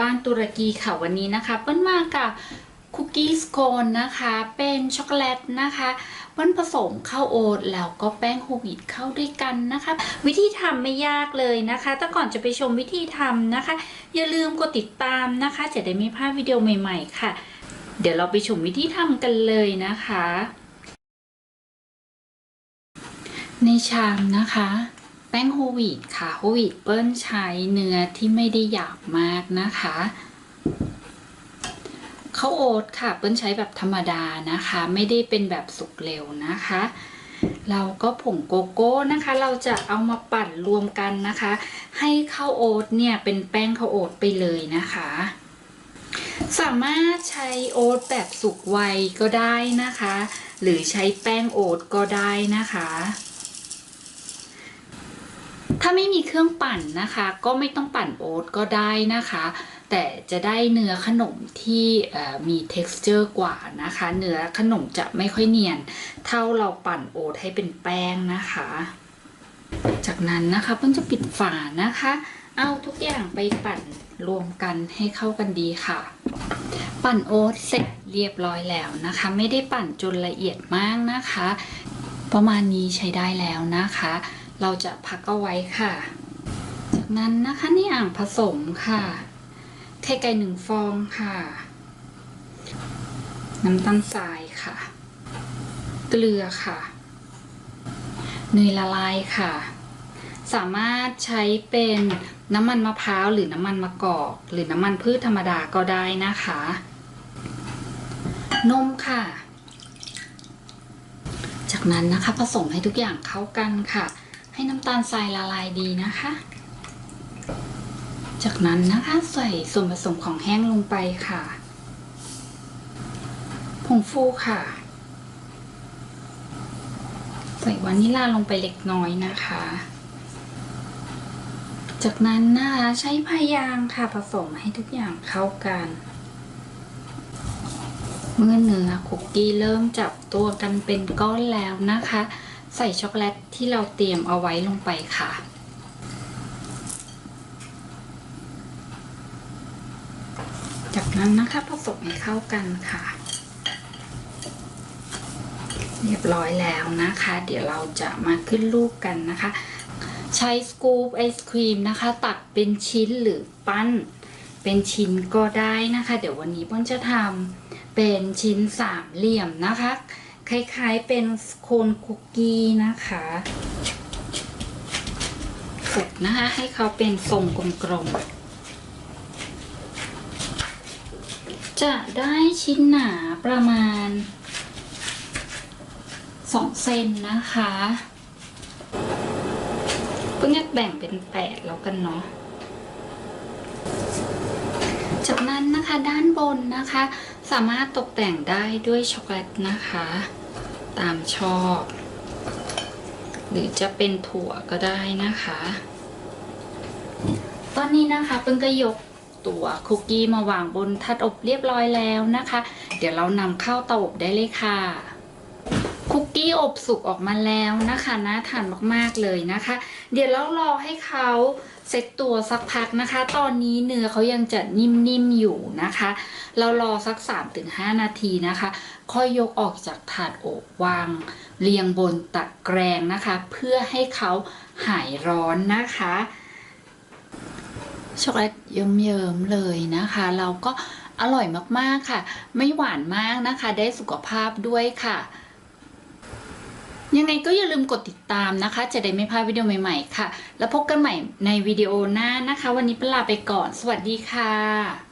บ้านตุรกีค่ะวันนี้นะคะเปิ้ลมากับคุกกี้สโคนนะคะ เป็นช็อกโกแลตนะคะเปิ้ลผสมข้าวโอ๊ตแล้วก็แป้งโฮวีตเข้าด้วยกันนะคะ วิธีทำไม่ยากเลยนะคะ แต่ก่อนจะไปชมวิธีทำนะคะ อย่าลืมกดติดตามนะคะ จะได้ไม่พลาดวิดีโอใหม่ๆค่ะ เดี๋ยวเราไปชมวิธีทำกันเลยนะคะ ในชามนะคะ ป้งโฮวีตค่ะโฮวีตเปิ้ลใช้เนื้อที่ไม่ได้หยาบมากนะคะข้าวโอ๊ตค่ะ เปิ้ลใช้แบบธรรมดานะคะ ไม่ได้เป็นแบบสุกเร็วนะคะ เราก็ผงโกโก้นะคะ เราจะเอามาปั่นรวมกันนะคะ ให้ข้าวโอ๊ตเนี่ยเป็นแป้งข้าวโอ๊ตไปเลยนะคะสามารถใช้โอ๊ตแบบสุกไวก็ได้นะคะ หรือใช้แป้งโอ๊ตก็ได้นะคะ ถ้าไม่มีเครื่องปั่นนะคะ ก็ไม่ต้องปั่นโอ๊ตก็ได้นะคะ แต่จะได้เนื้อขนมที่มี texture กว่านะคะ เนื้อขนมจะไม่ค่อยเนียน เท่าเราปั่นโอ๊ตให้เป็นแป้งนะคะ จากนั้นนะคะเพิ่งจะปิดฝานะคะ เอาทุกอย่างไปปั่นรวมกันให้เข้ากันดีค่ะ ปั่นโอ๊ตเสร็จเรียบร้อยแล้วนะคะ ไม่ได้ปั่นจนละเอียดมากนะคะ ประมาณนี้ใช้ได้แล้วนะคะ เราจะพักเอาไว้ค่ะ จากนั้นนะคะในอ่างผสมค่ะ ไข่ไก่หนึ่งฟองค่ะ น้ำตาลทรายค่ะ เกลือค่ะเนยละลายค่ะ สามารถใช้เป็นน้ำมันมะพร้าวหรือน้ำมันมะกอกหรือน้ำมันพืชธรรมดาก็ได้นะคะ นมค่ะ จากนั้นนะคะผสมให้ทุกอย่างเข้ากันค่ะ ให้น้ำตาลทรายละลายดีนะคะ จากนั้นนะคะใส่ส่วนผสมของแห้งลงไปค่ะ ผงฟูค่ะ ใส่วานิลลาลงไปเล็กน้อยนะคะ จากนั้นนะคะใช้พายางค่ะผสมให้ทุกอย่างเข้ากันเมื่อเนื้อคุกกี้เริ่มจับตัวกันเป็นก้อนแล้วนะคะ ใส่ช็อกโกแลตที่เราเตรียมเอาไว้ลงไปค่ะ จากนั้นนะคะผสมให้เข้ากันค่ะ เรียบร้อยแล้วนะคะ เดี๋ยวเราจะมาขึ้นรูปกันนะคะ ใช้สกู๊ปไอศครีมนะคะ ตัดเป็นชิ้นหรือปั้นเป็นชิ้นก็ได้นะคะ เดี๋ยววันนี้ป้อนจะทำเป็นชิ้นสามเหลี่ยมนะคะ คล้ายๆเป็นโคนคุกกี้นะคะกดนะคะ ให้เขาเป็นทรงกลมๆ จะได้ชิ้นหนาประมาณสองเซนนะคะเพิ่งจะแบ่งเป็นแปดแล้วกันเนาะจากนั้นนะคะด้านบนนะคะ สามารถตกแต่งได้ด้วยช็อกโกแลตนะคะ ตามชอบ หรือจะเป็นถั่วก็ได้นะคะ ตอนนี้นะคะเพิ่งก็ยกตัวคุกกี้มาวางบนทัดอบเรียบร้อยแล้วนะคะ เดี๋ยวเรานำเข้าเตาอบได้เลยค่ะ อบสุกออกมาแล้วนะคะน่าทานมากๆเลยนะคะ เดี๋ยวเรารอให้เขาเซ็ตตัวสักพักนะคะ ตอนนี้เนื้อเขายังจะนิ่มๆอยู่นะคะ เรารอสัก 3-5 นาทีนะคะ ค่อยยกออกจากถาดอบวาง เรียงบนตะแกรงนะคะ เพื่อให้เขาหายร้อนนะคะช็อกโกแลตเยิ้มๆเลยนะคะ เราก็อร่อยมากๆค่ะ ไม่หวานมากนะคะ ได้สุขภาพด้วยค่ะ ยังไงก็อย่าลืมกดติดตามนะคะ จะได้ไม่พลาดวิดีโอใหม่ๆค่ะ แล้วพบกันใหม่ในวิดีโอหน้านะคะ วันนี้เปนลาไปก่อน สวัสดีค่ะ